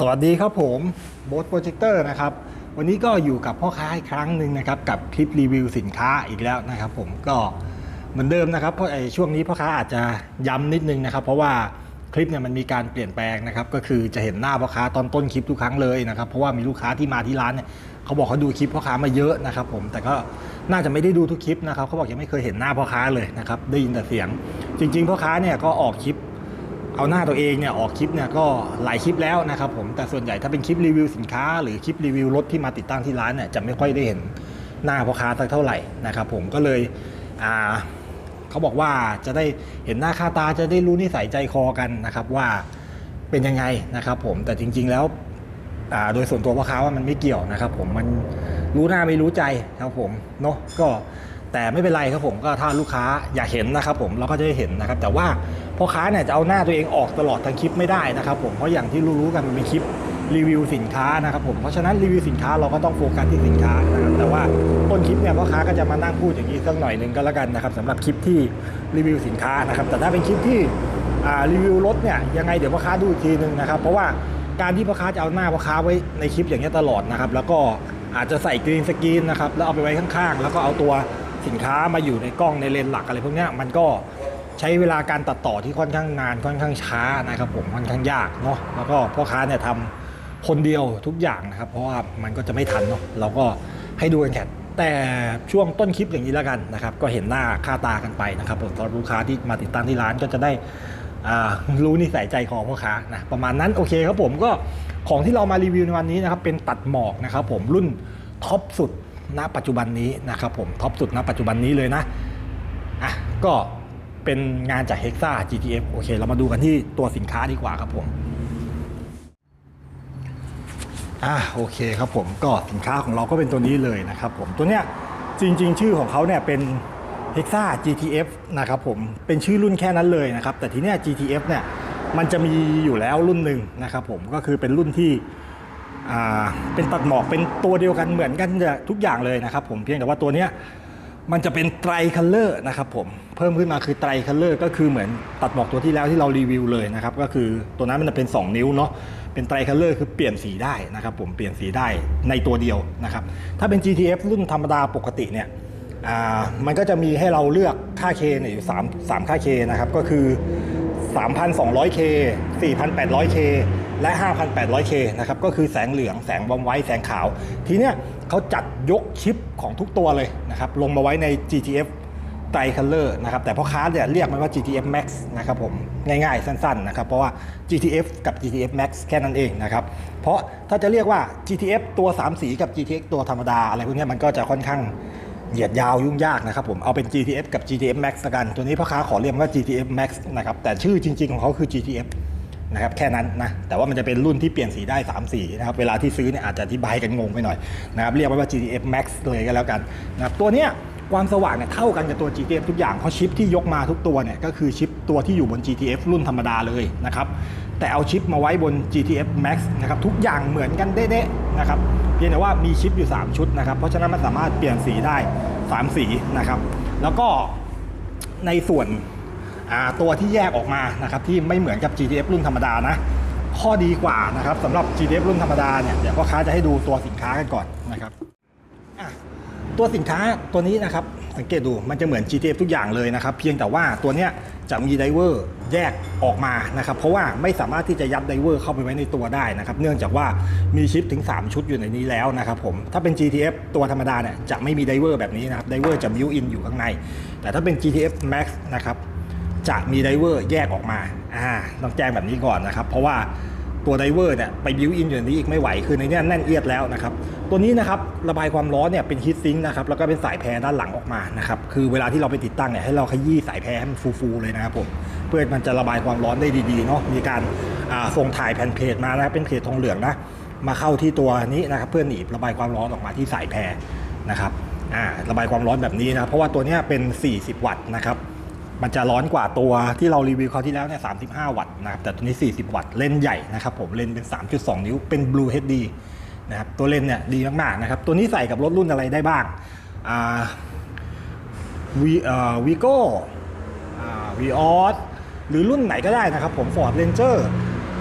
สวัสดีครับผมโบสโปรเจคเตอร์นะครับ วันนี้ก็อยู่กับพ่อค้าอีกครั้งหนึ่งนะครับ กับคลิปรีวิวสินค้าอีกแล้วนะครับ ผมก็เหมือนเดิมนะครับเพราะไอ้ช่วงนี้พ่อค้าอาจจะย้ำนิดนึงนะครับ เพราะว่าคลิปเนี่ยมันมีการเปลี่ยนแปลงนะครับ ก็คือจะเห็นหน้าพ่อค้าตอนต้นคลิปทุกครั้งเลยนะครับ เพราะว่ามีลูกค้าที่มาที่ร้านเนี่ยเขาบอกเขาดูคลิปพ่อค้ามาเยอะนะครับ ผมแต่ก็น่าจะไม่ได้ดูทุกคลิปนะครับเขาบอกยังไม่เคยเห็นหน้าพ่อค้าเลยนะครับได้ยินแต่เสียง จริง ๆพ่อค้าเนี่ยก็ออกคลิป เอาหน้าตัวเองเนี่ยออกคลิปเนี่ยก็หลายคลิปแล้วนะครับผมแต่ส่วนใหญ่ถ้าเป็นคลิปรีวิวสินค้า หรือคลิปรีวิวรถที่มาติดตั้งที่ร้านเนี่ยจะไม่ค่อยได้เห็นหน้าพ่อค้าสักเท่าไหร่นะครับผมก็เลยอ่าเขาบอกว่าจะได้เห็นหน้าค่าตาจะได้รู้นิสัยใจคอกันนะครับว่าเป็นยังไงนะครับผมแต่จริง ๆแล้วโดยส่วนตัวพ่อค้าว่ามันไม่เกี่ยวนะครับผมมันรู้หน้าไม่รู้ใจครับผมเนาะก็แต่ไม่เป็นไรครับผมก็ถ้าลูกค้าอยากเห็นนะครับผมเราก็จะได้เห็นนะครับ แต่ว่า พ่อค้าเนี่ยจะเอาหน้าตัวเองออกตลอดทั้งคลิปไม่ได้นะครับผมเพราะอย่างที่รู้ๆกันมันเป็นคลิปรีวิวสินค้านะครับผมเพราะฉะนั้นรีวิวสินค้าเราก็ต้องโฟกัสที่สินค้านะครับแต่ว่าต้นคลิปเนี่ยพ่อค้าก็จะมานั่งพูดอย่างนี้สักหน่อยหนึ่งก็แล้วกันนะครับสำหรับคลิปที่รีวิวสินค้านะครับแต่ถ้าเป็นคลิปที่รีวิวรถเนี่ยยังไงเดี๋ยวพ่อค้าดูอีกทีหนึ่งนะครับเพราะว่าการที่พ่อค้าจะเอาหน้าพ่อค้าไว้ในคลิปอย่างนี้ตลอดนะครับแล้วก็อาจจะใส่กรีนสกรีนนะครับแล้วเอาไปไว้ข้างๆ แล้วก็เอาตัวสินค้ามาอยู่ในกล้องในเลนส์หลักอะไรพวกนี้มันก็ ใช้เวลาการตัดต่อที่ค่อนข้างนานค่อนข้างช้านะครับผมค่อนข้างยากเนาะแล้วก็พ่อค้าเนี่ยทำคนเดียวทุกอย่างนะครับ เพราะว่ามันก็จะไม่ทันเนาะเราก็ให้ดูกันแค่แต่ช่วงต้นคลิปอย่างนี้แล้วกันนะครับ ก็เห็นหน้าค่าตากันไปนะครับผมสำหรับลูกค้าที่มาติดตั้งที่ร้านก็จะได้รู้นิสัยใจคอพ่อค้านะประมาณนั้นโอเคครับผมก็ของที่เรามารีวิวในวันนี้นะครับเป็นตัดหมอกนะครับผมรุ่นท็อปสุดณปัจจุบันนี้นะครับผมท็อปสุดณปัจจุบันนี้เลยนะอะก็ เป็นงานจาก Hexa GTF โอเค เรามาดูกันที่ตัวสินค้าดีกว่าครับผมอะโอเคครับผมก็สินค้าของเราก็เป็นตัวนี้เลยนะครับผมตัวเนี้ยจริง ๆ ชื่อของเขาเนี่ยเป็น Hexa GTF นะครับผมเป็นชื่อรุ่นแค่นั้นเลยนะครับ แต่ทีเนี้ย GTF เนี่ยมันจะมีอยู่แล้วรุ่นหนึ่งนะครับผมก็คือเป็นรุ่นที่อ่าเป็นตัดหมอกเป็นตัวเดียวกันเหมือนกันทุกอย่างเลยนะครับผมเพียงแต่ว่าตัวเนี้ย มันจะเป็นไตรคัลเลอร์นะครับผมเพิ่มขึ้นมาคือไตรคัลเลอร์ก็คือเหมือนตัดหมอกตัวที่แล้วที่เรารีวิวเลยนะครับก็คือตัวนั้นมันจะเป็น 2 นิ้วเนาะเป็นไตรคัลเลอร์คือเปลี่ยนสีได้นะครับผมเปลี่ยนสีได้ในตัวเดียวนะครับถ้าเป็น GTF รุ่นธรรมดาปกติเนี่ยมันก็จะมีให้เราเลือกค่า K เนี่ยอยู่3 3ค่า K นะครับก็คือ 3,200K 4,800K และ 5,800K นะครับ ก็คือแสงเหลือง แสงบอมไว้ แสงขาว ทีเนี้ยเขาจัดยกชิปของทุกตัวเลยนะครับ ลงมาไว้ใน GTF ไตรคัลเลอร์นะครับ แต่พ่อค้าเนี่ยเรียกมันว่า GTF Max นะครับผม ง่ายๆ สั้นๆ นะครับ เพราะว่า GTF กับ GTF Max แค่นั้นเองนะครับ เพราะถ้าจะเรียกว่า GTF ตัว 3 สีกับ GTX ตัวธรรมดา อะไรพวกเนี้ยมันก็จะค่อนข้างเหยียดยาวยุ่งยากนะครับผมเอาเป็น GTF กับ GTF Max ละกัน ตัวนี้พ่อค้าขอเรียกว่า GTF Max นะครับแต่ชื่อจริงๆของเขาคือ GTF นะครับแค่นั้นนะแต่ว่ามันจะเป็นรุ่นที่เปลี่ยนสีได้ 3 สีนะครับเวลาที่ซื้อเนี่ยอาจจะอธิบายกันงงไปหน่อยนะครับเรียกว้ว่า GTF Max เลยก็แล้วกันนะครับตัวเนี้ยความสว่างเนี่ยเท่ากันกับตัว GTF ทุกอย่างเพราะชิปที่ยกมาทุกตัวเนี่ยก็คือชิปตัวที่อยู่บน GTF รุ่นธรรมดาเลยนะครับแต่เอาชิปมาไว้บน GTF Max นะครับทุกอย่างเหมือนกันเด๊ะๆนะครับเพียงแต่ว่ามีชิปอยู่ 3 ชุดนะครับเพราะฉะนั้นมันสามารถเปลี่ยนสีได้ 3 สีนะครับแล้วก็ในส่วน ตัวที่แยกออกมานะครับที่ไม่เหมือนกับ GTF รุ่นธรรมดานะ ข้อดีกว่านะครับสำหรับ GTF รุ่นธรรมดาเนี่ยเดี๋ยวพ่อค้าจะให้ดูตัวสินค้ากันก่อนนะครับอะตัวสินค้าตัวนี้นะครับสังเกตดูมันจะเหมือน GTF ทุกอย่างเลยนะครับ เพียงแต่ว่าตัวเนี้ยจะมีไดเวอร์แยกออกมานะครับ เพราะว่าไม่สามารถที่จะยัดไดเวอร์เข้าไปไว้ในตัวได้นะครับ เนื่องจากว่ามีชิปถึง 3 ชุดอยู่ในนี้แล้วนะครับผมถ้าเป็น GTF ตัวธรรมดาเนี่ยจะไม่มีไดเวอร์แบบนี้นะครับไดเวอร์จะบิวอินอยู่ข้างใน แต่ถ้าเป็น GTF Max นะครับ จะมีไดเวอร์แยกออกมาอ่าต้องแจ้งแบบนี้ก่อนนะครับ เพราะว่าตัวไดเวอร์เนี่ยไปบิวอินอยู่ในนี้อีกไม่ไหว คือในเนี้ยแน่นเอียดแล้วนะครับ ตัวนี้นะครับระบายความร้อนเนี่ยเป็นฮีทซิงค์นะครับแล้วก็เป็นสายแพรด้านหลังออกมานะครับคือเวลาที่เราไปติดตั้งเนี่ยให้เราขยี้สายแพรให้มันฟูๆเลยนะครับผมเพื่อมันจะระบายความร้อนได้ดีๆเนาะมีการอ่าส่งถ่ายแผ่นเพจมานะครับเป็นเพจทองเหลืองนะมาเข้าที่ตัวนี้นะครับเพื่อหนีบระบายความร้อนออกมาที่สายแพรนะครับอ่าระบายความร้อนแบบนี้นะเพราะว่าตัวเนี้ยเป็น 40 วัตต์นะครับ มันจะร้อนกว่าตัวที่เรารีวิวคราวที่แล้วเนี่ย 35 วัตต์นะครับ แต่ตัวนี้ 40 วัตต์ เลนใหญ่นะครับผม เลนเป็น 3.2 นิ้ว เป็น Blue HD นะครับ ตัวเลนเนี่ยดีมากๆนะครับ ตัวนี้ใส่กับรถรุ่นอะไรได้บ้างอ่าวีเอ่อวีโก้อ่าวีออสหรือรุ่นไหนก็ได้นะครับผม Ford Ranger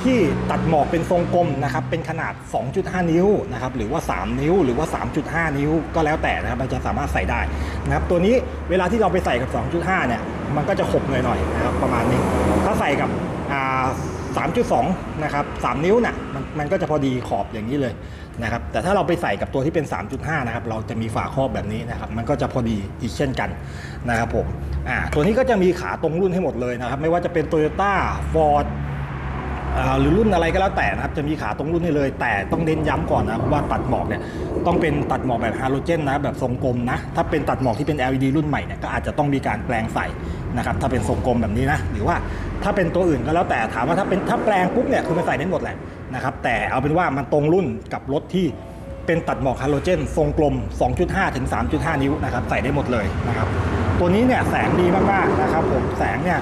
ที่ตัดหมอกเป็นทรงกลมนะครับ เป็นขนาด 2.5 นิ้วนะครับ หรือว่า 3 นิ้ว หรือว่า 3.5 นิ้ว ก็แล้วแต่นะครับ มันจะสามารถใส่ได้นะครับ ตัวนี้เวลาที่เราไปใส่กับ 2.5 เนี่ย มันก็จะขบหน่อยๆนะครับประมาณนี้ ถ้าใส่กับ3.2นะครับ3นิ้วน่ะมันมันก็จะพอดีขอบอย่างนี้เลยนะครับแต่ถ้าเราไปใส่กับตัวที่เป็น 3.5 นะครับเราจะมีฝาครอบแบบนี้นะครับมันก็จะพอดีอีกเช่นกันนะครับผมอ่าตัวนี้ก็จะมีขาตรงรุ่นให้หมดเลยนะครับไม่ว่าจะเป็น Toyota Ford อ่า หรือรุ่นอะไรก็แล้วแต่นะครับจะมีขาตรงรุ่นให้เลย แต่ต้องเน้นย้ำก่อนนะครับว่าตัดหมอกเนี่ยต้องเป็นตัดหมอกแบบฮาโลเจนนะแบบทรงกลมนะถ้าเป็นตัดหมอกที่เป็น LED รุ่นใหม่เนี่ยก็อาจจะต้องมีการแปลงใส่นะครับถ้าเป็นทรงกลมแบบนี้นะหรือว่าถ้าเป็นตัวอื่นก็แล้วแต่ถามว่าถ้าเป็นถ้าแปลงปุ๊บเนี่ยคือมันใส่ได้หมดแหละนะครับแต่เอาเป็นว่ามันตรงรุ่นกับรถที่เป็นตัดหมอกฮาโลเจน ทรงกลม 2.5 ถึง 3.5 นิ้วนะครับใส่ได้หมดเลยนะครับตัวนี้เนี่ยแสงดีมากๆนะครับผมแสงเนี่ย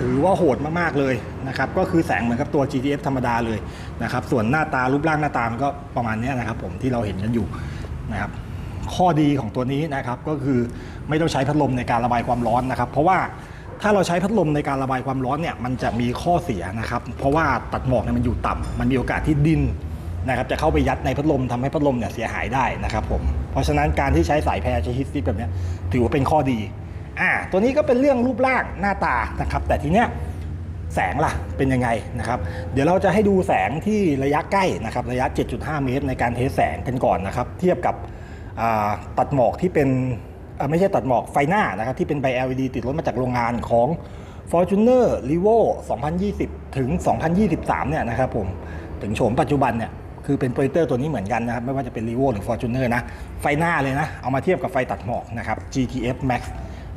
ถือว่าโหดมากๆเลยนะครับก็คือแสงเหมือนกับตัว GTF ธรรมดาเลยนะครับส่วนหน้าตารูปร่างหน้าตามันก็ประมาณนี้นะครับผมที่เราเห็นกันอยู่นะครับข้อดีของตัวนี้นะครับก็คือไม่ต้องใช้พัดลมในการระบายความร้อนนะครับ เพราะว่าถ้าเราใช้พัดลมในการระบายความร้อนเนี่ยมันจะมีข้อเสียนะครับเพราะว่าตัดหมอกเนี่ยมันอยู่ต่ำมันมีโอกาสที่ดินนะครับจะเข้าไปยัดในพัดลมทำให้พัดลมเนี่ยเสียหายได้นะครับผมเพราะฉะนั้นการที่ใช้สายแพรใช้ฮิตสติกแบบนี้ถือว่าเป็นข้อดี อ่าตัวนี้ก็เป็นเรื่องรูปร่างหน้าตานะครับแต่ทีเนี้ยแสงล่ะเป็นยังไงนะครับ เดี๋ยวเราจะให้ดูแสงที่ระยะใกล้นะครับระยะ 7.5 เมตร ในการเทสแสงกันก่อนนะครับ เทียบกับตัดหมอกที่เป็นไม่ใช่ตัดหมอกไฟหน้านะครับที่เป็นใบ LED ติดรถมาจากโรงงานของ Fortuner r e v o 2020 ถึง 2023 เนี่ยนะครับผมถึงโฉมปัจจุบันเนี่ยคือเป็นโปรเจคเตอร์ตัวนี้เหมือนกันนะครับ ไม่ว่าจะเป็น r e v o หรือ Fortuner นะ ไฟหน้าเลยนะ เอามาเทียบกับไฟตัดหมอกนะครับ GTF Max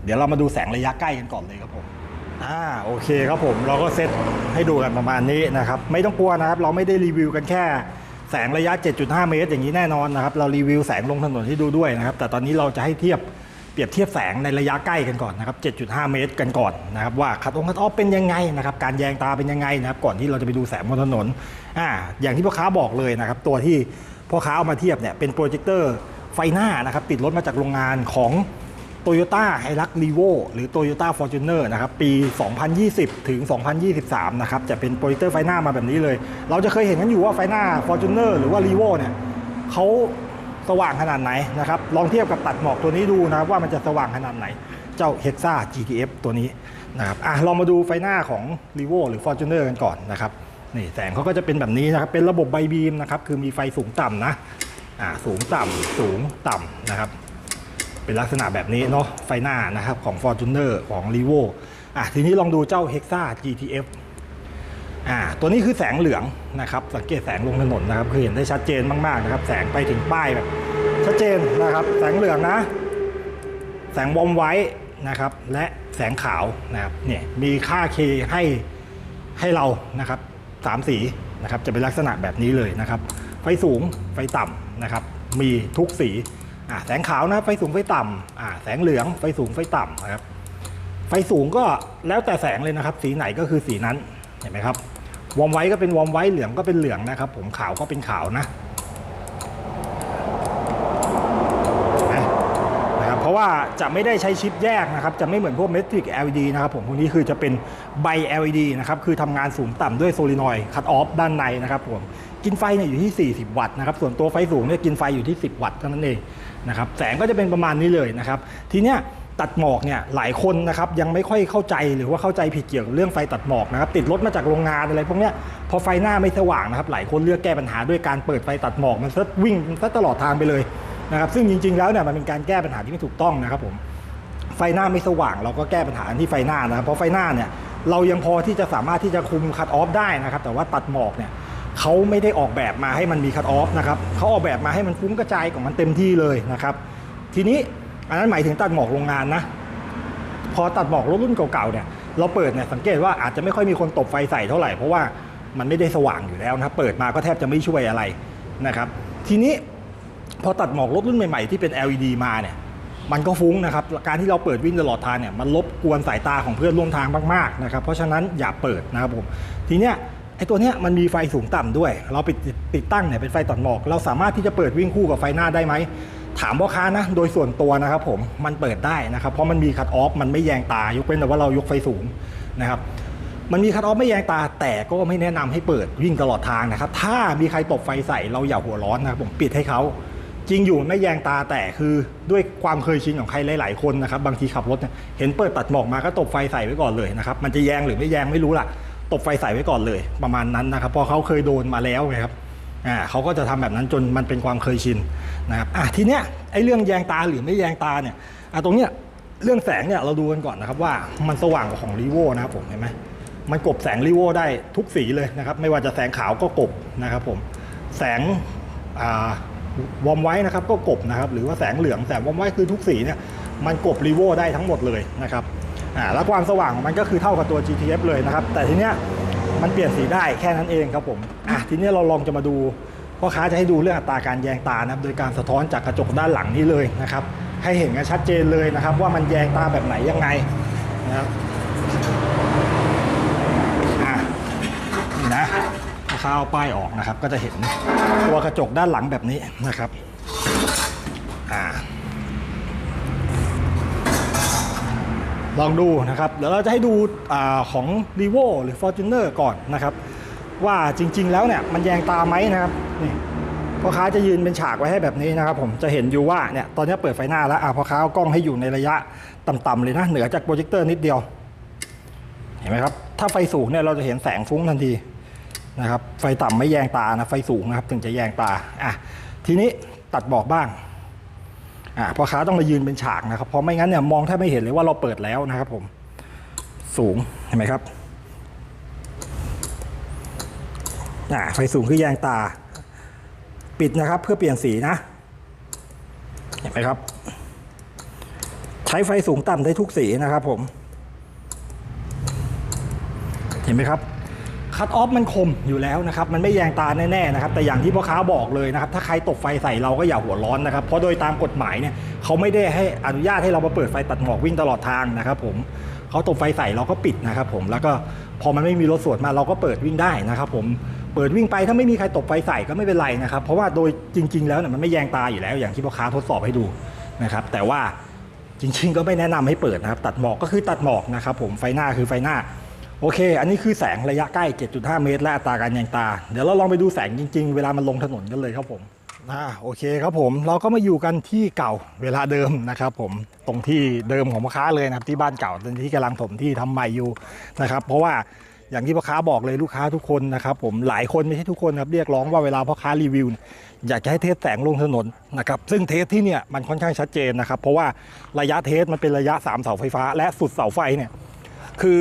เดี๋ยวเรามาดูแสงระยะใกล้กันก่อนเลยครับผมอ่าโอเคครับผมเราก็เซตให้ดูกันประมาณนี้นะครับไม่ต้องกลัวนะครับ เราไม่ได้รีวิวกันแค่แสงระยะ 7.5 เมตร อย่างนี้แน่นอนนะครับเรารีวิวแสงลงถนนให้ดูด้วยนะครับ แต่ตอนนี้เราจะให้เทียบเปรียบเทียบแสงในระยะใกล้กันก่อนนะครับ 7.5 เมตรกันก่อนนะครับว่าคัดองคัดออฟเป็นยังไงนะครับการแยงตาเป็นยังไงนะครับก่อนที่เราจะไปดูแสงบนถนนอ่าอย่างที่พ่อค้าบอกเลยนะครับตัวที่พ่อค้าเอามาเทียบเนี่ยเป็นโปรเจคเตอร์ไฟหน้านะครับติดรถมาจากโรงงานของ Toyota h i l u x r e v o หรือ Toyota Fortuner นะครับ ปี 2020 ถึง 2023 นะครับ จะเป็นโปรเจคเตอร์ไฟหน้ามาแบบนี้เลย เราจะเคยเห็นกันอยู่ว่าไฟหน้า Fortuner หรือว่า r e v o เนี่ยเขาสว่างขนาดไหนนะครับ ลองเทียบกับตัดหมอกตัวนี้ดูนะครับ ว่ามันจะสว่างขนาดไหน เจ้า Hexa GTF ตัวนี้นะครับอะลองมาดูไฟหน้าของ r e v o หรือ Fortuner กันก่อนนะครับนี่แสงเขาก็จะเป็นแบบนี้นะครับ เป็นระบบไบบีมนะครับ คือมีไฟสูงต่ำนะอ่าสูงต่ำสูงต่ำนะครับ เป็นลักษณะแบบนี้เนาะไฟหน้านะครับของ Fortuner ของ r e v o อะทีนี้ลองดูเจ้า Hexa GTF อ่าตัวนี้คือแสงเหลืองนะครับ สังเกตแสงลงถนนนะครับคือเห็นได้ชัดเจนมากๆนะครับ แสงไปถึงป้ายแบบชัดเจนนะครับ แสงเหลืองนะ แสงวอมไว้นะครับ และแสงขาวนะครับเนี่ยมีค่า K ให้ให้เรานะครับสามสีนะครับจะเป็นลักษณะแบบนี้เลยนะครับ ไฟสูงไฟต่ำนะครับ มีทุกสี แสงขาวนะไฟสูงไฟต่ำแสงเหลืองไฟสูงไฟต่ำนะครับ ไฟสูงก็แล้วแต่แสงเลยนะครับ สีไหนก็คือสีนั้นเห็นไหมครับวอมไว้ก็เป็นวอมไว้เหลืองก็เป็นเหลืองนะครับ ผมขาวก็เป็นขาวนะนะครับเพราะว่าจะไม่ได้ใช้ชิปแยกนะครับ จะไม่เหมือนพวกเมทริก LED นะครับผมพวกนี้คือจะเป็นใบ LED นะครับคือทำงานสูงต่ำด้วยโซลินอย์คัตออฟด้านในนะครับผมกินไฟเนี่ยอยู่ที่ 40 วัตต์นะครับส่วนตัวไฟสูงเนี่ยกินไฟอยู่ที่ 10 วัตต์เท่านั้นเอง นะครับแสงก็จะเป็นประมาณนี้เลยนะครับ ทีเนี้ยตัดหมอกเนี่ยหลายคนนะครับยังไม่ค่อยเข้าใจหรือว่าเข้าใจผิดเกี่ยวกับเรื่องไฟตัดหมอกนะครับติดรถมาจากโรงงานอะไรพวกเนี้ยพอไฟหน้าไม่สว่างนะครับหลายคนเลือกแก้ปัญหาด้วยการเปิดไฟตัดหมอกมันซะวิ่งซะตลอดทางไปเลยนะครับซึ่งจริงๆแล้วเนี่ยมันเป็นการแก้ปัญหาที่ไม่ถูกต้องนะครับผมไฟหน้าไม่สว่างเราก็แก้ปัญหาที่ไฟหน้านะครับเพราะไฟหน้าเนี่ยเรายังพอที่จะสามารถที่จะคุมคัตออฟได้นะครับแต่ว่าตัดหมอกเนี่ย เขาไม่ได้ออกแบบมาให้มันมีคัตออฟนะครับเขาออกแบบมาให้มันฟุ้งกระจายของมันเต็มที่เลยนะครับ ทีนี้อันนั้นหมายถึงตัดหมอกโรงงานนะ พอตัดหมอกรถรุ่นเก่าๆเนี่ยเราเปิดเนี่ยสังเกตว่าอาจจะไม่ค่อยมีคนตบไฟใส่เท่าไหร่เพราะว่ามันไม่ได้สว่างอยู่แล้วนะครับเปิดมาก็แทบจะไม่ช่วยอะไรนะครับ ทีนี้พอตัดหมอกรถรุ่นใหม่ๆที่เป็น LED มาเนี่ยมันก็ฟุ้งนะครับการที่เราเปิดวิ่งตลอดทางเนี่ยมันรบกวนสายตาของเพื่อนร่วมทางมากๆนะครับเพราะฉะนั้นอย่าเปิดนะครับผมทีเนี้ย อ้ตัวเนี้ยมันมีไฟสูงต่ำด้วย เราปิดติดตั้งเนี่ยเป็นไฟตัดหมอก เราสามารถที่จะเปิดวิ่งคู่กับไฟหน้าได้ไหม ถามพ่อค้านะ โดยส่วนตัวนะครับผมมันเปิดได้นะครับ เพราะมันมีคัตออฟมันไม่แยงตายกเว้นแต่ว่าเรายกไฟสูงนะครับมันมีคัตออฟไม่แยงตาแต่ก็ไม่แนะนำให้เปิดวิ่งตลอดทางนะครับ ถ้ามีใครตบไฟใส่เราอย่าหัวร้อนนะครับผมปิดให้เขาจริงอยู่ไม่แยงตาแต่คือด้วยความเคยชินของใครหลาย ๆ คนนะครับบางทีขับรถเห็นเปิดตัดหมอกมาก็ตบไฟใส่ไว้ก่อนเลยนะครับมันจะแยงหรือไม่แยงไม่รู้ล่ะ บไฟใส่ไว้ก่อนเลย ประมาณนั้นนะครับเพราะเขาเคยโดนมาแล้วไงครับอ่าเขาก็จะทำแบบนั้นจนมันเป็นความเคยชินนะครับอะทีเนี้ยไอ้เรื่องแยงตาหรือไม่แยงตาเนี่ยอะตรงเนี้ยเรื่องแสงเนี่ยเราดูกันก่อนนะครับว่ามันสว่างกว่าของรีโวนะครับผมเห็นไหมมันกบแสงรีโวได้ทุกสีเลยนะครับ ไม่ว่าจะแสงขาวก็กบนะครับผมแสงอ่าวอมไว้นะครับก็กบนะครับหรือว่าแสงเหลืองแสงวอมไว้คือทุกสีเนี่ยมันกบรีโวได้ทั้งหมดเลยนะครับ อ่าแล้วความสว่างของมันก็คือเท่ากับตัว GTF เลยนะครับ แต่ทีเนี้ยมันเปลี่ยนสีได้แค่นั้นเองครับผมอะทีเนี้ยเราลองจะมาดูพ่อค้าจะให้ดูเรื่องอัตราการแยงตานะครับโดยการสะท้อนจากกระจกด้านหลังนี้เลยนะครับ ให้เห็นกันชัดเจนเลยนะครับ ว่ามันแยงตาแบบไหนยังไงนะครับอะนี่นะถ้าเขาเอาป้ายออกนะครับ ก็จะเห็นตัวกระจกด้านหลังแบบนี้นะครับอ่า ลองดูนะครับเดี๋ยวเราจะให้ดูอของ r e v o หรือ Fortuner ก่อนนะครับ ว่าจริง ๆ แล้วเนี่ยมันแยงตาไหมนะครับนี่พ่อค้าจะยืนเป็นฉากไว้ให้แบบนี้นะครับผมจะเห็นอยู่ว่าเนี่ยตอนนี้เปิดไฟหน้าแล้วอะพ่อค้าเอากล้องให้อยู่ในระยะต่ำๆเลยนะเหนือจากโปรเจคเตอร์นิดเดียว เห็นไหมครับถ้าไฟสูงเนี่ยเราจะเห็นแสงฟุ้งทันทีนะครับไฟต่ำไม่แยงตานะไฟสูงนะครับถึงจะแยงตาอะทีนี้ตัดบอกบ้าง พ่อค้าต้องมายืนเป็นฉากนะครับ เพราะไม่งั้นเนี่ยมองแทบไม่เห็นเลยว่าเราเปิดแล้วนะครับผม สูงเห็นไหมครับอะไฟสูงคือแยงตา ปิดนะครับเพื่อเปลี่ยนสีนะ เห็นไหมครับ ใช้ไฟสูงต่ำได้ทุกสีนะครับผม เห็นไหมครับ คัตออฟมันคมอยู่แล้วนะครับ มันไม่แยงตาแน่ๆนะครับ แต่อย่างที่พ่อค้าบอกเลยนะครับ ถ้าใครตกไฟใส่เราก็อย่าหัวร้อนนะครับ เพราะโดยตามกฎหมายเนี่ยเขาไม่ได้ให้อนุญาตให้เรามาเปิดไฟตัดหมอกวิ่งตลอดทางนะครับผมเขาตกไฟใส่เราก็ปิดนะครับผม แล้วก็พอมันไม่มีรถสวนมาเราก็เปิดวิ่งได้นะครับผม เปิดวิ่งไปถ้าไม่มีใครตกไฟใส่ก็ไม่เป็นไรนะครับ เพราะว่าโดยจริง ๆ แล้วเนี่ยมันไม่แยงตาอยู่แล้ว อย่างที่พ่อค้าทดสอบให้ดูนะครับ แต่ว่าจริง ๆ ก็ไม่แนะนำให้เปิดนะครับ ตัดหมอกก็คือตัดหมอกนะครับผม ไฟหน้าคือไฟหน้า โอเค อันนี้คือแสงระยะใกล้ 7.5 เมตร และอัตราการแยงตา เดี๋ยวเราลองไปดูแสงจริง ๆ เวลามันลงถนนกันเลยครับผมอ่าโอเคครับผมเราก็มาอยู่กันที่เก่าเวลาเดิมนะครับผมตรงที่เดิมของพ่อค้าเลยนะครับที่บ้านเก่าตรงที่กำลังถมที่ทำใหม่อยู่นะครับเพราะว่าอย่างที่พ่อค้าบอกเลยลูกค้าทุกคนนะครับผมหลายคนไม่ใช่ทุกคนครับเรียกร้องว่าเวลาพ่อค้ารีวิว อยากจะให้เทสแสงลงถนนนะครับซึ่งเทสที่เนี่ยมันค่อนข้างชัดเจนนะครับเพราะว่าระยะเทสมันเป็นระยะ3เสาไฟฟ้า และสุดเสาไฟเนี่ย คือ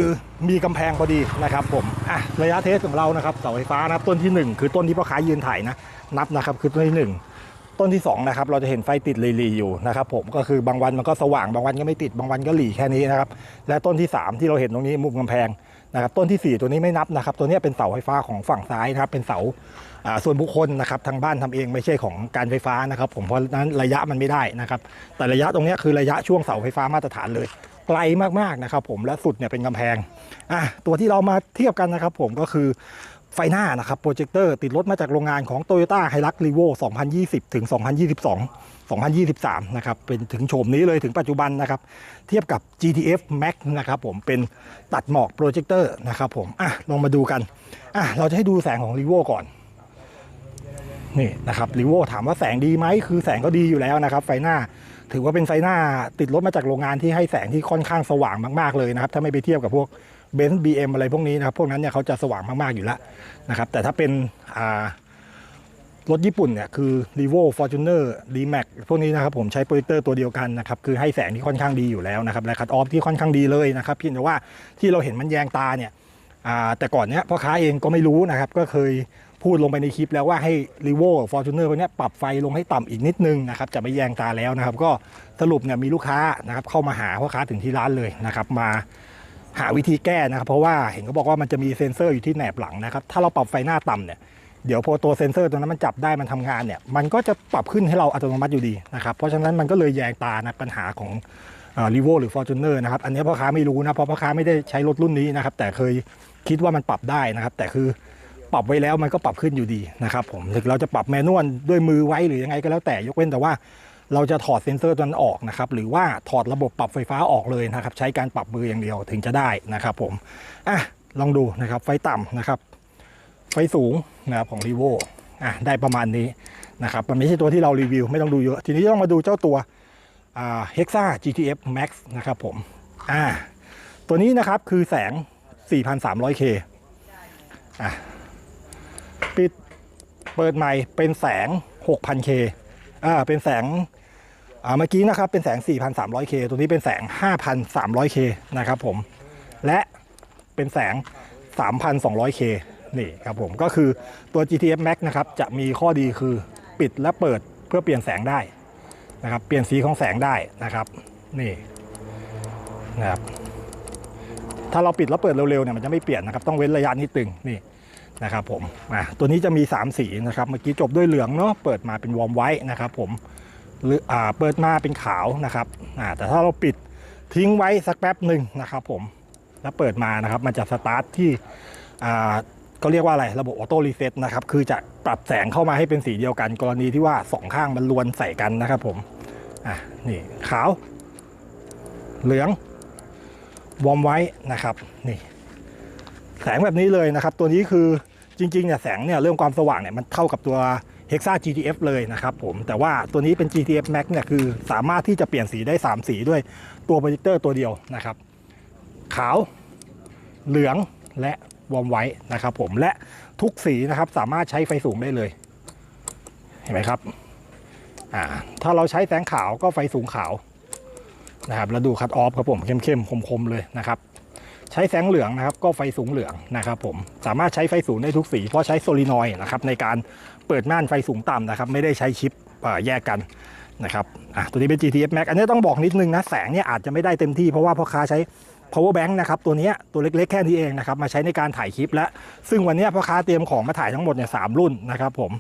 มีกำแพงพอดีนะครับผมอะระยะเทสของเรานะครับเสาไฟฟ้านะครับต้นที่ 1 คือต้นที่พ่อค้ายืนถ่ายนะนับนะครับคือต้นที่ 1 ต้นที่ 2 นะครับ เราจะเห็นไฟติดรีๆอยู่นะครับผมก็คือบางวันมันก็สว่างบางวันก็ไม่ติดบางวันก็หลีแค่นี้นะครับและต้นที่ 3 ที่เราเห็นตรงนี้มุมกำแพงนะครับต้นที่ 4 ตัวนี้ไม่นับนะครับ ตัวนี้เป็นเสาไฟฟ้าของฝั่งซ้ายนะครับเป็นเสาส่วนบุคคลนะครับทางบ้านทำเองไม่ใช่ของการไฟฟ้านะครับ ผมเพราะนั้นระยะมันไม่ได้นะครับ แต่ระยะตรงนี้คือระยะช่วงเสาไฟฟ้ามาตรฐานเลย ลมากๆนะครับผมและสุดเนี่ยเป็นกำแพงอะตัวที่เรามาเทียบกันนะครับผมก็คือไฟหน้านะครับโปรเจคเตอร์ติดรถมาจากโรงงานของ Toyota h i l u x r e v o 2020 ถึง 2022 2023 นะครับ เป็นถึงโฉมนี้เลยถึงปัจจุบันนะครับ เทียบกับ GTF Max นะครับผมเป็นตัดหมอกโปรเจคเตอร์นะครับผม อะ ลองมาดูกัน อะ เราจะให้ดูแสงของ r e v o ก่อน นี่นะครับรีโวถามว่าแสงดีไหม คือแสงก็ดีอยู่แล้วนะครับ ไฟหน้า ถือว่าเป็นไฟหน้าติดรถมาจากโรงงานที่ให้แสงที่ค่อนข้างสว่างมากๆเลยนะครับ ถ้าไม่ไปเทียบกับพวกเบนซ์บีเอ็มอะไรพวกนี้นะครับ พวกนั้นเนี่ยเขาจะสว่างมากๆอยู่แล้วนะครับ แต่ถ้าเป็นรถญี่ปุ่นเนี่ยคือ r e v o Fortuner d m a x พวกนี้นะครับผมใช้โปรเจคเตอร์ตัวเดียวกันนะครับ คือให้แสงที่ค่อนข้างดีอยู่แล้วนะครับและคัตออฟที่ค่อนข้างดีเลยนะครับเพียงแต่ว่าที่เราเห็นมันแยงตาเนี่ยแต่ก่อนเนี้ยพ่อค้าเองก็ไม่รู้นะครับก็เคย พูดลงไปในคลิปแล้วว่าให้รีโวฟอร์จูเนอร์พวกนี้ปรับไฟลงให้ต่ำอีกนิดนึงนะครับจะไม่แยงตาแล้วนะครับ ก็สรุปเนี่ยมีลูกค้านะครับเข้ามาหาพ่อค้าถึงที่ร้านเลยนะครับมาหาวิธีแก้นะครับ เพราะว่าเห็นเขาบอกว่ามันจะมีเซ็นเซอร์อยู่ที่แหนบหลังนะครับ ถ้าเราปรับไฟหน้าต่ำเนี่ยเดี๋ยวพอตัวเซ็นเซอร์ตัวนั้นมันจับได้มันทำงานเนี่ยมันก็จะปรับขึ้นให้เราอัตโนมัติอยู่ดีนะครับเพราะฉะนั้นมันก็เลยแยงตานะปัญหาของรีโวหรือ Fortuner นะครับอันนี้พ่อค้าไม่รู้นะเพราะพ่อค้าไม่ได้ใช้รถรุ่นนี้นะครับแต่เคยคิดว่ามันปรับได้นะครับ แต่คือ ปรับไว้แล้วมันก็ปรับขึ้นอยู่ดีนะครับผมถึงเราจะปรับแมนวลด้วยมือไว้หรือยังไงก็แล้วแต่ยกเว้นแต่ว่าเราจะถอดเซ็นเซอร์ตัวนั้นออกนะครับหรือว่าถอดระบบปรับไฟฟ้าออกเลยนะครับ ใช้การปรับมืออย่างเดียวถึงจะได้นะครับผมอะลองดูนะครับไฟต่ำนะครับ ไฟสูงนะครับของ r ีโวอะได้ประมาณนี้นะครับมันไม่ใช่ตัวที่เรารีวิวไม่ต้องดูเยอะ ทีนี้ต้องมาดูเจ้าตัวอ่า Hexa GTF Max นะครับผมอ่าตัวนี้นะครับคือแสง 4,300K อะ ปิดเปิดใหม่เป็นแสง 6,000K อ่าเป็นแสงอ่าเมื่อกี้นะครับเป็นแสง 4,300K ตัวนี้เป็นแสง 5,300K นะครับผมและเป็นแสง 3,200K นี่ครับผมก็คือตัว GTF Max นะครับจะมีข้อดีคือปิดและเปิดเพื่อเปลี่ยนแสงได้นะครับเปลี่ยนสีของแสงได้นะครับนี่นะครับถ้าเราปิดแล้วเปิดเร็วๆเนี่ยมันจะไม่เปลี่ยนนะครับต้องเว้นระยะนิดตึงนี่ นะครับผมตัวนี้จะมี 3 สีนะครับเมื่อกี้จบด้วยเหลืองเนาะเปิดมาเป็นวอร์มไว้นะครับผมหรืออ่าเปิดมาเป็นขาวนะครับอ่าแต่ถ้าเราปิดทิ้งไว้สักแป๊บหนึ่งนะครับผมแล้วเปิดมานะครับมันจะสตาร์ทที่อ่าก็เรียกว่าอะไรระบบออโต้รีเซ็ตนะครับคือจะปรับแสงเข้ามาให้เป็นสีเดียวกัน กรณีที่ว่าสองข้างมันลวนใส่กันนะครับผมอะนี่ขาว เหลือง วอร์มไว้นะครับนี่แสงแบบนี้เลยนะครับ ตัวนี้คือ จริงๆเนี่ยแสงเนี่ยเรื่องความสว่างเนี่ยมันเท่ากับตัว Hexa GTF เลยนะครับผมแต่ว่าตัวนี้เป็น GTF Max เนี่ยคือสามารถที่จะเปลี่ยนสีได้ 3 สีด้วยตัวโปรเจคเตอร์ตัวเดียวนะครับ ขาว เหลืองและวอร์มไว้นะครับผมและทุกสีนะครับสามารถใช้ไฟสูงได้เลย เห็นไหมครับอ่าถ้าเราใช้แสงขาวก็ไฟสูงขาวนะครับแล้วดูคัดออฟครับผมเข้มๆคมๆเลยนะครับ ใช้แสงเหลืองนะครับ ก็ไฟสูงเหลืองนะครับผมสามารถใช้ไฟสูงได้ทุกสี เพราะใช้โซลินอยด์นะครับในการเปิดม่านไฟสูงต่ำนะครับ ไม่ได้ใช้ชิปแยกกันนะครับตัวนี้เป็น GTF Max อันนี้ต้องบอกนิดนึงนะ แสงเนี่ยอาจจะไม่ได้เต็มที่เพราะว่าพ่อค้าใช้ power bank นะครับตัวนี้ตัวเล็กๆแค่นี้เองนะครับมาใช้ในการถ่ายคลิปและซึ่งวันนี้พ่อค้าเตรียมของมาถ่ายทั้งหมดเนี่ยสามรุ่นนะครับผม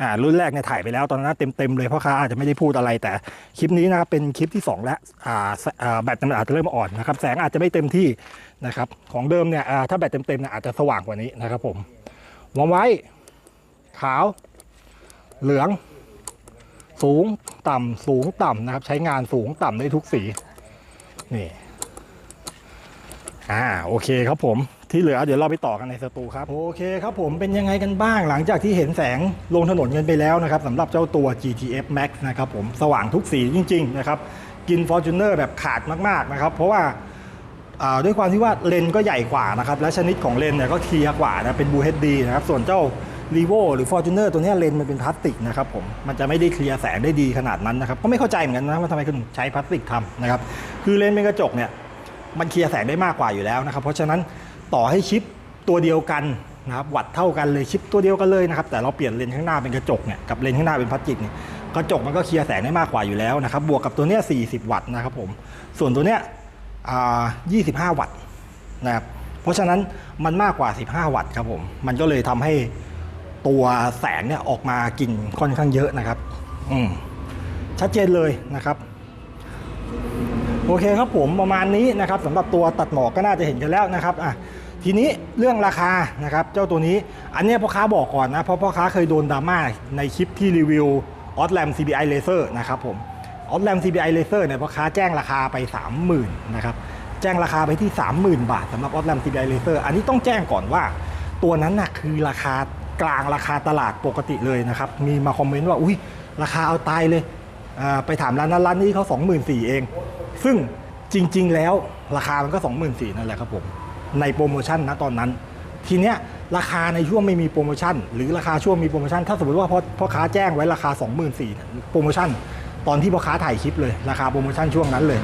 อ่ารุ่นแรกเนี่ยถ่ายไปแล้วตอนนั้นเต็มๆเลยพ่อค้าอาจจะไม่ได้พูดอะไรแต่คลิปนี้นะครับเป็นคลิปที่สองและอ่าอ่าแบตมันอาจจะเริ่มอ่อนนะครับแสงอาจจะไม่เต็มที่นะครับของเดิมเนี่ยอ่าถ้าแบตเต็มๆเนี่ยอาจจะสว่างกว่านี้นะครับผมวางไว้ขาว เหลือง สูงต่ำสูงต่ำนะครับ ใช้งานสูงต่ำได้ทุกสีนี่ อ่าโอเคครับผมที่เหลือเดี๋ยวเราไปต่อกันในสตูครับโอเคครับผมเป็นยังไงกันบ้างหลังจากที่เห็นแสงลงถนนกันไปแล้วนะครับสำหรับเจ้าตัว GTF Max นะครับผมสว่างทุกสีจริง ๆ นะครับ กิน Fortuner แบบขาดมาก ๆ นะครับ เพราะว่าด้วยความที่ว่าเลนก็ใหญ่กว่านะครับ และชนิดของเลนเนี่ยก็เคลียร์กว่านะเป็น Blue HD นะครับ ส่วนเจ้า r e v o หรือ Fortuner ตัวนี้เลนมันเป็นพลาสติกนะครับผมมันจะไม่ได้เคลียร์แสงได้ดีขนาดนั้นนะครับก็ไม่เข้าใจเหมือนกันนะว่าทำไมคุณใช้พลาสติกทำนะครับคือเลนเป็นกระจกเนี่ย มันเคลียร์แสงได้มากกว่าอยู่แล้วนะครับ เพราะฉะนั้นต่อให้ชิปตัวเดียวกันนะครับวัดเท่ากันเลยชิปตัวเดียวกันเลยนะครับแต่เราเปลี่ยนเลนข้างหน้าเป็นกระจกเนี่ยกับเลนข้างหน้าเป็นพลาสติกเนี่ยกระจกมันก็เคลียร์แสงได้มากกว่าอยู่แล้วนะครับบวกกับตัวเนี้ย40 วัตต์นะครับผมส่วนตัวเนี้ยอ่า25วัตต์นะครับเพราะฉะนั้นมันมากกว่า 15 วัตต์ครับผมมันก็เลยทำให้ตัวแสงเนี่ยออกมากินค่อนข้างเยอะนะครับอืมชัดเจนเลยนะครับ โอเคครับผมประมาณนี้นะครับสำหรับตัวตัดหมอกก็น่าจะเห็นกันแล้วนะครับอะทีนี้เรื่องราคานะครับเจ้าตัวนี้อันนี้พ่อค้าบอกก่อนนะเพราะพ่อค้าเคยโดนดราม่าในคลิปที่รีวิวออสแลม CBI Laser นะครับผมออสแลม CBI Laser เนี่ยพ่อค้าแจ้งราคาไป 30,000นะครับแจ้งราคาไปที่ 30,000 บาทสำหรับออสแลม CBI Laser อันนี้ต้องแจ้งก่อนว่า ตัวนั้นน่ะคือราคากลางราคาตลาดปกติเลยนะครับมีมาคอมเมนต์ว่าอุ้ยราคาเอาตายเลยไปถามร้านนั้นร้านนี้เขา24,000เอง ซึ่งจริง ๆ แล้วราคามันก็ 24,000นั่นแหละครับผม ในโปรโมชั่นนะตอนนั้น ทีเนี้ยราคาในช่วงไม่มีโปรโมชั่น หรือราคาช่วงมีโปรโมชั่น ถ้าสมมติว่าพ่อพอค้าแจ้งไว้ราคา 24,000เนี่โปรโมชั่น ตอนที่พ่อค้าถ่ายคลิปเลยราคาโปรโมชั่นช่วงนั้นเลย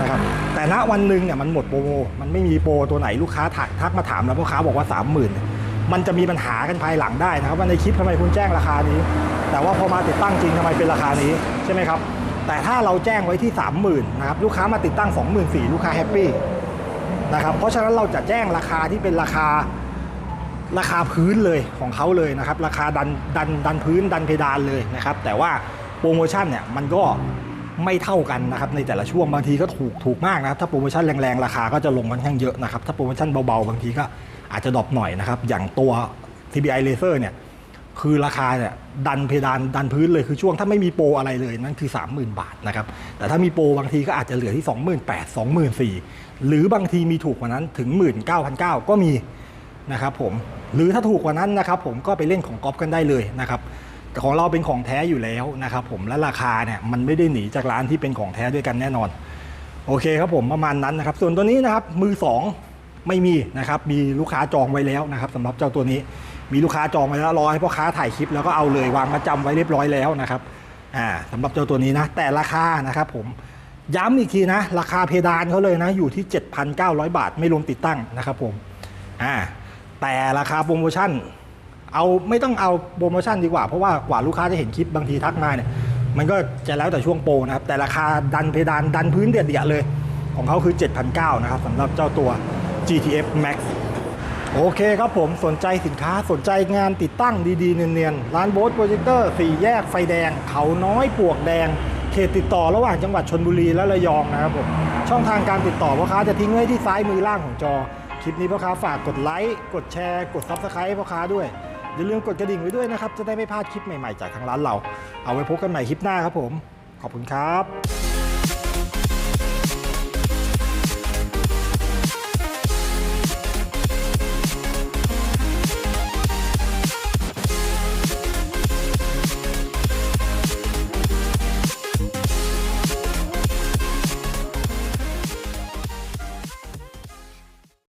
นะครับแต่ณวันหนึ่งเนี่ยมันหมดโปรโมมันไม่มีโปรตัวไหนลูกค้าถักทักมาถามแล้วพ่อค้าบอกว่า 3 0,000มันจะมีปัญหากันภายหลังได้นะครับว่าในคลิปทำไมคุณแจ้งราคานี้ แต่ว่าพอมาติดตั้งจริงทำไมเป็นราคานี้ใช่ไหมครับ แต่ถ้าเราแจ้งไว้ที่ 30,000นะครับลูกค้ามาติดตั้ง 24,000ลูกค้าแฮปปี้นะครับเพราะฉะนั้นเราจะแจ้งราคาที่เป็นราคาราคาพื้นเลยของเขาเลยนะครับ ราคาดันดันดันพื้นดันเพดานเลยนะครับ แต่ว่าโปรโมชั่นเนี่ยมันก็ไม่เท่ากันนะครับในแต่ละช่วงบางทีก็ถูกถูกมากนะครับถ้าโปรโมชั่นแรงๆ ราคาก็จะลงค่อนข้างเยอะนะครับถ้าโปรโมชั่นเบาๆ บางทีก็อาจจะดรอปหน่อยนะครับอย่างตัว TBI Laser เนี่ย คือราคาเนี่ยดันเพดานดันพื้นเลยคือช่วงถ้าไม่มีโปรอะไรเลยนั่นคือ 30,000 บาทนะครับแต่ถ้ามีโปรบางทีก็อาจจะเหลือที่ 28,000 24,000 หรือบางทีมีถูกกว่านั้นถึง 19,900 ก็มีนะครับผมหรือถ้าถูกกว่านั้นนะครับผมก็ไปเล่นของก๊อฟกันได้เลยนะครับแต่ของเราเป็นของแท้อยู่แล้วนะครับผมและราคาเนี่ยมันไม่ได้หนีจากร้านที่เป็นของแท้ด้วยกันแน่นอน โอเคครับผมประมาณนั้นนะครับส่วนตัวนี้นะครับมือสองไม่มีนะครับมีลูกค้าจองไว้แล้วนะครับสำหรับเจ้าตัวนี้ มีลูกค้าจองไว้แล้วรอให้พ่อค้าถ่ายคลิปแล้วก็เอาเลยวางมาจำไว้เรียบร้อยแล้วนะครับอ่าสำหรับเจ้าตัวนี้นะ แต่ราคานะครับผมย้ำอีกทีนะ ราคาเพดานเขาเลยนะ อยู่ที่ 7,900 บาทไม่รวมติดตั้งนะครับผมอ่าแต่ราคาโปรโมชั่น เอาไม่ต้องเอาโปรโมชั่นดีกว่า เพราะว่ากว่าลูกค้าจะเห็นคลิปบางทีทักมาเนี่ยมันก็จะแล้วแต่ช่วงโปรนะครับ แต่ราคาดันเพดานดันพื้นเดียดๆเลย ของเขาคือ 7,900นะครับสำหรับเจ้าตัว GTF Max โอเคครับผมสนใจสินค้าสนใจงานติดตั้งดีๆ เนียนๆ ร้านโบสโปรเจคเตอร์สี่แยกไฟแดง เขาน้อยปวกแดง เขตติดต่อระหว่างจังหวัดชนบุรีและระยองนะครับผม ช่องทางการติดต่อพ่อค้าจะทิ้งไว้ที่ซ้ายมือล่างของจอ คลิปนี้พ่อค้าฝากกดไลค์ กดแชร์ กด Subscribe ให้พ่อค้าด้วย อย่าลืมกดกระดิ่งไว้ด้วยนะครับ จะได้ไม่พลาดคลิปใหม่ๆ จากทางร้านเรา เอาไว้พบกันใหม่คลิปหน้าครับผม ขอบคุณครับ